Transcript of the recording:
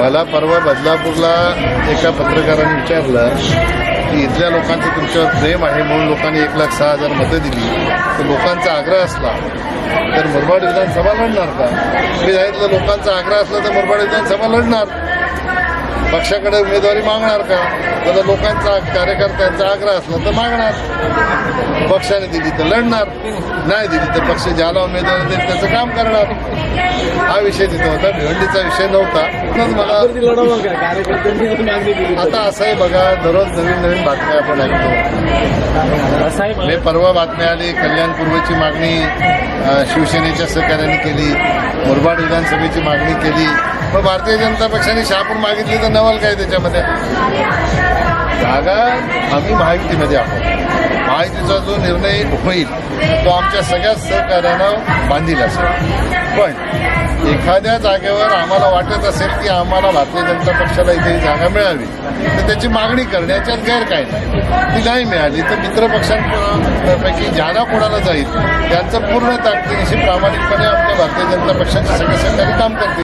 मला परवा बदलापूरला एका पत्रकाराने विचारलं की इथल्या लोकांचं तुमच्यावर प्रेम आहे म्हणून लोकांनी एक लाख सहा हजार मतं दिली. तर लोकांचा आग्रह असला तर मुरबाड विधानसभा लढणार का? मी सांगितलं लोकांचा आग्रह असला तर मुरबाड विधानसभा लढणार. पक्षाकडे उमेदवारी मागणार का? तर लोकांचा कार्यकर्त्यांचा आग्रह असला तर मागणार. पक्षाने दिली तर लढणार नाही दिली तर पक्ष ज्याला उमेदवारी देईल त्याचं काम करणार. विषय तिथे होता. भिवंडीचा विषय नव्हता. म्हणूनच मला. आता असंही बघा दररोज नवीन नवीन बातम्या आपण ऐकतो. साहेब मी परवा बातमी आली कल्याण पूर्वेची मागणी शिवसेनेच्या सहकार्याने केली मुरबाड विधानसभेची मागणी केली. मग भारतीय जनता पक्षाने शहापूर मागितली तर नवल काय त्याच्यामध्ये? जागा आम्ही महायुतीमध्ये आहोत. महायुतीचा जो निर्णय होईल तो आमच्या सगळ्या सहकार्यानं बांधील असेल. पण एखाद्या जागेवर आम्हाला वाटत असेल की आम्हाला भारतीय जनता पक्षाला इथे जागा मिळावी तर त्याची मागणी करण्याच्यात गैर काय नाही ती नाही मिळाली तर मित्र पक्षांपैकी ज्याला कोणाला जाईल त्यांचं पूर्ण ताकदीनिशी प्रामाणिकपणे आमच्या भारतीय जनता पक्षाचे सगळे सहकारी काम करते